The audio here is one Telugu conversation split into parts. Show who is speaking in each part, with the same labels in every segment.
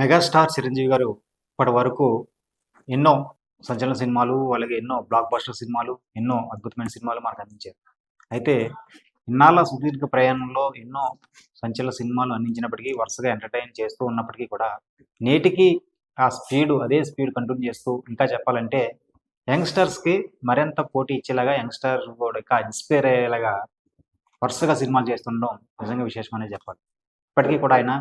Speaker 1: మెగాస్టార్ చిరంజీవి గారు ఇప్పటి వరకు ఎన్నో సంచలన సినిమాలు అలాగే ఎన్నో బ్లాక్ బస్టర్ సినిమాలు ఎన్నో అద్భుతమైన సినిమాలు మనకు అందించారు. అయితే ఇన్నాళ్ళ సుదీర్ఘ ప్రయాణంలో ఎన్నో సంచలన సినిమాలు అందించినప్పటికీ వరుసగా ఎంటర్టైన్ చేస్తూ ఉన్నప్పటికీ కూడా నేటికి ఆ స్పీడ్ అదే స్పీడ్ కంటిన్యూ చేస్తూ ఇంకా చెప్పాలంటే యంగ్స్టర్స్కి మరింత పోటీ ఇచ్చేలాగా యంగ్స్టర్ కూడా ఇంకా ఇన్స్పైర్ అయ్యేలాగా వరుసగా సినిమాలు చేస్తుండడం నిజంగా విశేషమనే చెప్పాలి. ఇప్పటికీ కూడా ఆయన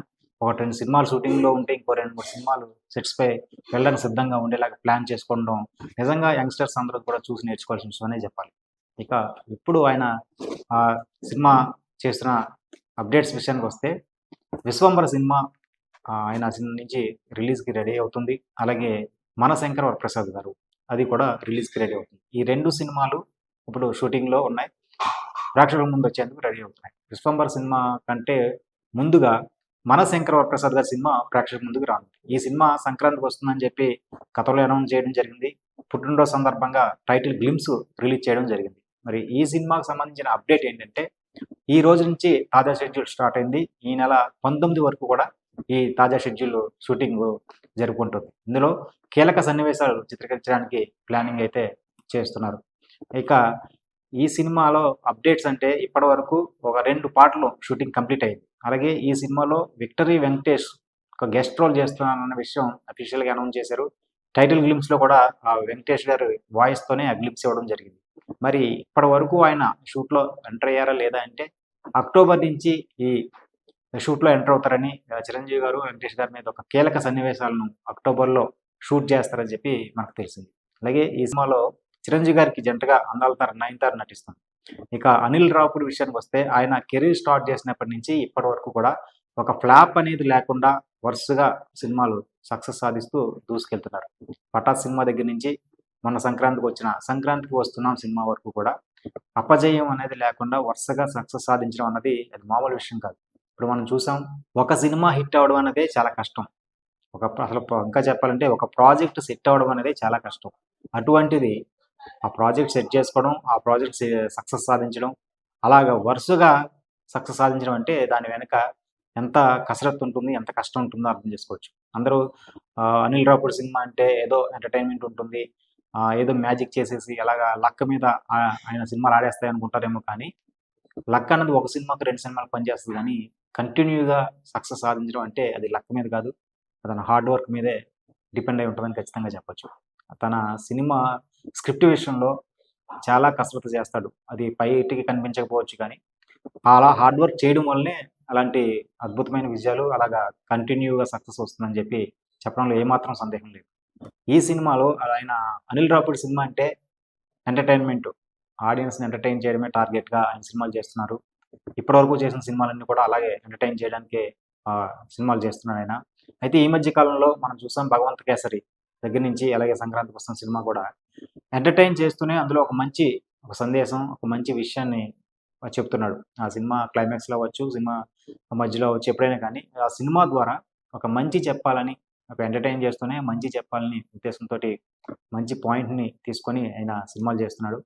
Speaker 1: ఒక రెండు సినిమాలు షూటింగ్లో ఉంటే ఇంకో రెండు మూడు సినిమాలు సెట్స్ పై వెళ్ళడానికి సిద్ధంగా ఉండేలాగా ప్లాన్ చేసుకోవడం. నిజంగా యంగ్స్టర్స్ అందరూ కూడా చూసి నేర్చుకోవాల్సిన విషయమనే చెప్పాలి. ఇక ఇప్పుడు ఆయన ఆ సినిమా చేసిన అప్డేట్స్ విషయానికి వస్తే విశ్వంబర సినిమా ఆయన సినిమా నుంచి రిలీజ్కి రెడీ అవుతుంది. అలాగే మన శంకర్ వరప్రసాద్ గారు అది కూడా రిలీజ్కి రెడీ అవుతుంది. ఈ రెండు సినిమాలు ఇప్పుడు షూటింగ్లో ఉన్నాయి. ప్రేక్షకుల ముందు వచ్చేందుకు రెడీ అవుతున్నాయి. విశ్వంబర్ సినిమా కంటే ముందుగా మన శంకర్ ప్రసాద్ గారి సినిమా ప్రేక్షకుల ముందుకు రాను ఈ సినిమా సంక్రాంతికి వస్తుందని చెప్పి కథలో అనౌన్స్ చేయడం జరిగింది. పుట్టినరోజు సందర్భంగా టైటిల్ గ్లిమ్స్ రిలీజ్ చేయడం జరిగింది. మరి ఈ సినిమాకు సంబంధించిన అప్డేట్ ఏంటంటే ఈ రోజు నుంచి తాజా షెడ్యూల్ స్టార్ట్ అయింది. ఈ నెల పంతొమ్మిది వరకు కూడా ఈ తాజా షెడ్యూల్ షూటింగ్ జరుపుకుంటుంది. ఇందులో కీలక సన్నివేశాలు చిత్రీకరించడానికి ప్లానింగ్ అయితే చేస్తున్నారు. ఇక ఈ సినిమాలో అప్డేట్స్ అంటే ఇప్పటి వరకు ఒక రెండు పాటలు షూటింగ్ కంప్లీట్ అయింది అలాగే ఈ సినిమాలో విక్టరీ వెంకటేష్ ఒక గెస్ట్ రోల్ చేస్తున్నానన్న విషయం అఫీషియల్గా అనౌన్స్ చేశారు. టైటిల్ గ్లిమ్స్లో కూడా ఆ వెంకటేష్ గారి వాయిస్తోనే ఆ గ్లిమ్స్ ఇవ్వడం జరిగింది. మరి ఇప్పటి వరకు ఆయన షూట్లో ఎంటర్ అయ్యారా లేదా అంటే అక్టోబర్ నుంచి ఈ షూట్లో ఎంటర్ అవుతారని చిరంజీవి గారు వెంకటేష్ గారి మీద ఒక కీలక సన్నివేశాలను అక్టోబర్లో షూట్ చేస్తారని చెప్పి మనకు తెలిసింది. అలాగే ఈ సినిమాలో చిరంజీవి గారికి జంటగా అందాల తార నయనతార నటిస్తుంది. ఇక అనిల్ రావుపూడి విషయానికి వస్తే ఆయన కెరీర్ స్టార్ట్ చేసినప్పటి నుంచి ఇప్పటి వరకు కూడా ఒక ఫ్లాప్ అనేది లేకుండా వరుసగా సినిమాలు సక్సెస్ సాధిస్తూ దూసుకెళ్తున్నారు. పటాస్ సినిమా దగ్గర నుంచి మొన్న సంక్రాంతికి వచ్చిన సంక్రాంతికి వస్తున్నాం సినిమా వరకు కూడా అపజయం అనేది లేకుండా వరుసగా సక్సెస్ సాధించడం అన్నది అది మామూలు విషయం కాదు. ఇప్పుడు మనం చూసాం ఒక సినిమా హిట్ అవ్వడం అనేది చాలా కష్టం. ఒక అసలు ఇంకా చెప్పాలంటే ఒక ప్రాజెక్ట్ సెట్ అవ్వడం అనేది చాలా కష్టం. అటువంటిది ఆ ప్రాజెక్ట్ సెట్ చేసుకోవడం ఆ ప్రాజెక్ట్ సక్సెస్ సాధించడం అలాగా వరుసగా సక్సెస్ సాధించడం అంటే దాని వెనుక ఎంత కసరత్తు ఉంటుంది ఎంత కష్టం ఉంటుందో అర్థం చేసుకోవచ్చు. అందరూ అనిల్ రాపూడి సినిమా అంటే ఏదో ఎంటర్టైన్మెంట్ ఉంటుంది ఆ, ఏదో మ్యాజిక్ చేసేసి అలాగ లక్క మీద ఆయన సినిమాలు ఆడేస్తాయి అనుకుంటారేమో కానీ లక్ అన్నది ఒక సినిమాకి రెండు సినిమాలకు పనిచేస్తుంది కానీ కంటిన్యూగా సక్సెస్ సాధించడం అంటే అది లక్ మీద కాదు తన హార్డ్ వర్క్ మీదే డిపెండ్ అయి ఉంటుందని ఖచ్చితంగా చెప్పొచ్చు. తన సినిమా స్క్రిప్ట్ విషయంలో చాలా కసరత్తు చేస్తాడు. అది బయటికి కనిపించకపోవచ్చు కానీ అలా హార్డ్ వర్క్ చేయడం వల్లనే అలాంటి అద్భుతమైన విజయాలు అలాగా కంటిన్యూగా సక్సెస్ వస్తుందని చెప్పి చెప్పడంలో ఏమాత్రం సందేహం లేదు. ఈ సినిమాలో ఆయన అనిల్ రాపుడి సినిమా అంటే ఎంటర్టైన్మెంట్ ఆడియన్స్ని ఎంటర్టైన్ చేయడమే టార్గెట్గా ఆయన సినిమాలు చేస్తున్నారు. ఇప్పటివరకు చేసిన సినిమాలన్నీ కూడా అలాగే ఎంటర్టైన్ చేయడానికే ఆ, సినిమాలు చేస్తున్నాడు ఆయన. అయితే ఈ మధ్య కాలంలో మనం చూసాం భగవంత్ కేసరి దగ్గర నుంచి అలాగే సంక్రాంతికి వస్తున్న సినిమా కూడా ఎంటర్టైన్ చేస్తూనే అందులో ఒక మంచి ఒక సందేశం ఒక మంచి విషయాన్ని చెప్తున్నాడు. ఆ సినిమా క్లైమాక్స్లో అవ్వచ్చు సినిమా మధ్యలో అవ్వచ్చు ఎప్పుడైనా కానీ ఆ సినిమా ద్వారా ఒక మంచి చెప్పాలని ఒక ఎంటర్టైన్ చేస్తూనే మంచి చెప్పాలని ఉద్దేశంతో మంచి పాయింట్ని తీసుకొని ఆయన సినిమాలు చేస్తున్నాడు.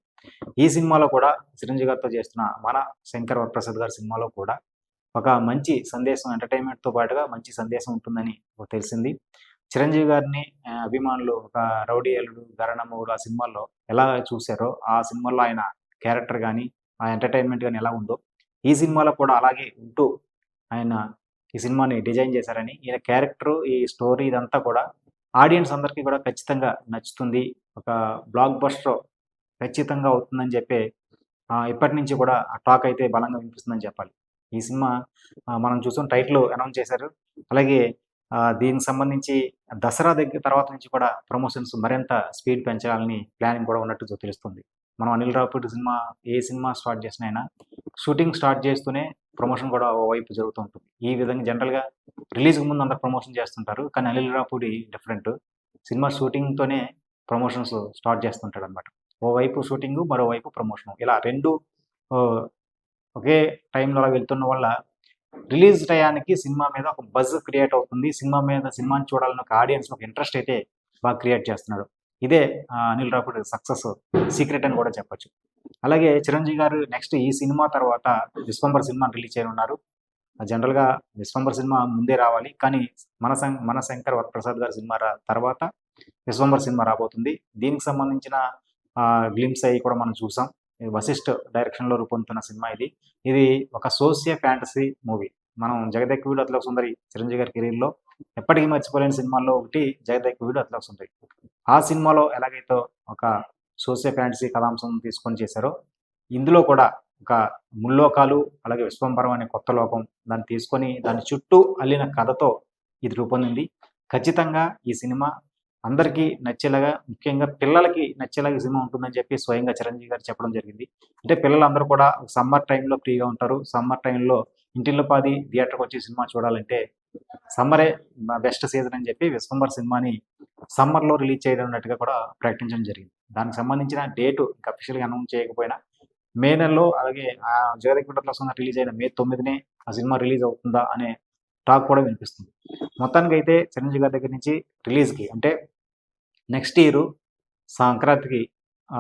Speaker 1: ఈ సినిమాలో కూడా చిరంజీవి గారితో చేస్తున్న మన శంకర్ వరప్రసాద్ గారి సినిమాలో కూడా ఒక మంచి సందేశం ఎంటర్టైన్మెంట్తో పాటుగా మంచి సందేశం ఉంటుందని తెలిసింది. చిరంజీవి గారిని అభిమానులు ఒక రౌడీ అల్లుడు గరణమ్మగుడు ఆ సినిమాల్లో ఎలా చూశారో ఆ సినిమాల్లో ఆయన క్యారెక్టర్ కానీ ఆ ఎంటర్టైన్మెంట్ కానీ ఎలా ఉందో ఈ సినిమాలో కూడా అలాగే ఉంటూ ఆయన ఈ సినిమాని డిజైన్ చేశారని ఈయన క్యారెక్టర్ ఈ స్టోరీ ఇదంతా కూడా ఆడియన్స్ అందరికీ కూడా ఖచ్చితంగా నచ్చుతుంది. ఒక బ్లాక్ బస్టర్ ఖచ్చితంగా అవుతుందని చెప్పి ఆ, ఇప్పటి నుంచి కూడా ఆ టాక్ అయితే బలంగా వినిపిస్తుందని చెప్పాలి. ఈ సినిమా మనం చూసాం టైటిల్ అనౌన్స్ చేశారు. అలాగే దీనికి సంబంధించి దసరా దగ్గర తర్వాత నుంచి కూడా ప్రమోషన్స్ మరింత స్పీడ్ పెంచాలని ప్లానింగ్ కూడా ఉన్నట్టు తెలుస్తుంది. మనం అనిల్ రావుపూడి సినిమా ఏ సినిమా స్టార్ట్ చేసిన అయినా షూటింగ్ స్టార్ట్ చేస్తూనే ప్రమోషన్ కూడా ఓవైపు వైపు జరుగుతూ ఉంటుంది. ఈ విధంగా జనరల్గా రిలీజ్కి ముందు అందరు ప్రమోషన్ చేస్తుంటారు కానీ అనిల్ రావుపూడి డిఫరెంట్. సినిమా షూటింగ్తోనే ప్రమోషన్స్ స్టార్ట్ చేస్తుంటాడు అనమాట ఓవైపు షూటింగ్ మరోవైపు ప్రమోషన్. ఇలా రెండు ఆ, ఒకే టైంలో అలా వెళ్తున్న వల్ల రిలీజ్ టయానికి సినిమా మీద ఒక బజ్ క్రియేట్ అవుతుంది. సినిమా మీద సినిమాని చూడాలని ఒక ఆడియన్స్ ఒక ఇంట్రెస్ట్ అయితే బాగా క్రియేట్ చేస్తున్నాడు. ఇదే అనిల్ రాపుడి సక్సెస్ సీక్రెట్ అని కూడా చెప్పొచ్చు. అలాగే చిరంజీవి గారు నెక్స్ట్ ఈ సినిమా తర్వాత విశ్వంబర్ సినిమా రిలీజ్ చేయనున్నారు. జనరల్గా విశ్వంబర్ సినిమా ముందే రావాలి. కానీ మన సం మన శంకర్ వరప్రసాద్ గారి సినిమా రా- తర్వాత విశ్వంబర్ సినిమా రాబోతుంది. దీనికి సంబంధించిన గ్లిమ్స్ అవి కూడా మనం చూసాం. వశిష్ఠ డైరెక్షన్లో రూపొందుతున్న సినిమా ఇది. ఇది ఒక సోషియో ఫ్యాంటసీ మూవీ మనం జగదెక్కువీడు అతల సుందరి చిరంజీవి గారి కెరీర్లో ఎప్పటికీ మర్చిపోలేని సినిమాల్లో ఒకటి జగదెక్కువీడు అతల సుందరి. ఆ సినిమాలో ఎలాగైతే ఒక సోషియో ఫ్యాంటసీ కథాంశం తీసుకొని చేశారో ఇందులో కూడా ఒక ముల్లోకాలు అలాగే విశ్వంబరం అనే కొత్త లోకం దాన్ని తీసుకొని దాని చుట్టూ అల్లిన కథతో ఇది రూపొందింది. ఖచ్చితంగా ఈ సినిమా అందరికీ నచ్చేలాగా ముఖ్యంగా పిల్లలకి నచ్చేలాగా సినిమా ఉంటుందని చెప్పి స్వయంగా చిరంజీవి గారు చెప్పడం జరిగింది. అంటే పిల్లలందరూ కూడా సమ్మర్ టైంలో ఫ్రీగా ఉంటారు. సమ్మర్ టైంలో ఇంటిలో పాది థియేటర్కి వచ్చి సినిమా చూడాలంటే సమ్మరే బెస్ట్ సీజన్ అని చెప్పి విశ్వంబర్ సినిమాని సమ్మర్లో రిలీజ్ చేయడం అన్నట్టుగా కూడా ప్రకటించడం జరిగింది. దానికి సంబంధించిన డేటు ఇంకా అఫీషియల్గా అనౌన్స్ చేయకపోయినా మే నెలలో అలాగే ఆ జగదగిరిలో రిలీజ్ అయిన మే తొమ్మిదినే ఆ సినిమా రిలీజ్ అవుతుందా అనే టాక్ కూడా వినిపిస్తుంది. మొత్తానికి అయితే చిరంజీవి గారి దగ్గర నుంచి రిలీజ్కి అంటే నెక్స్ట్ ఇయర్ సంక్రాంతికి ఆ,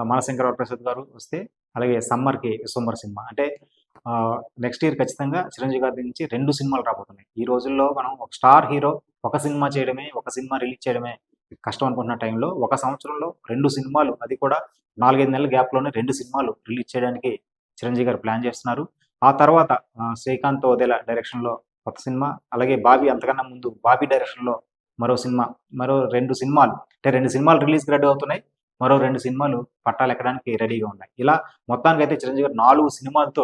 Speaker 1: ప్రసాద్ గారు వస్తే అలాగే సమ్మర్కి విశ్వంబర్ సినిమా. అంటే నెక్స్ట్ ఇయర్ ఖచ్చితంగా చిరంజీవి గారి నుంచి రెండు సినిమాలు రాబోతున్నాయి. ఈ రోజుల్లో మనం ఒక స్టార్ హీరో ఒక సినిమా చేయడమే ఒక సినిమా రిలీజ్ చేయడమే కష్టం అనుకుంటున్న టైంలో ఒక సంవత్సరంలో రెండు సినిమాలు అది కూడా నాలుగైదు నెలల గ్యాప్లోనే రెండు సినిమాలు రిలీజ్ చేయడానికి చిరంజీవి గారు ప్లాన్ చేస్తున్నారు. ఆ తర్వాత శ్రీకాంత్ ఓదేల డైరెక్షన్లో కొత్త సినిమా అలాగే బాబీ అంతకన్నా ముందు బాబీ డైరెక్షన్లో మరో సినిమా మరో రెండు సినిమాలు అంటే రెండు సినిమాలు రిలీజ్కి రెడీ అవుతున్నాయి మరో రెండు సినిమాలు పట్టాలు ఎక్కడానికి రెడీగా ఉన్నాయి. ఇలా మొత్తానికి అయితే చిరంజీవి గారు నాలుగు సినిమాలతో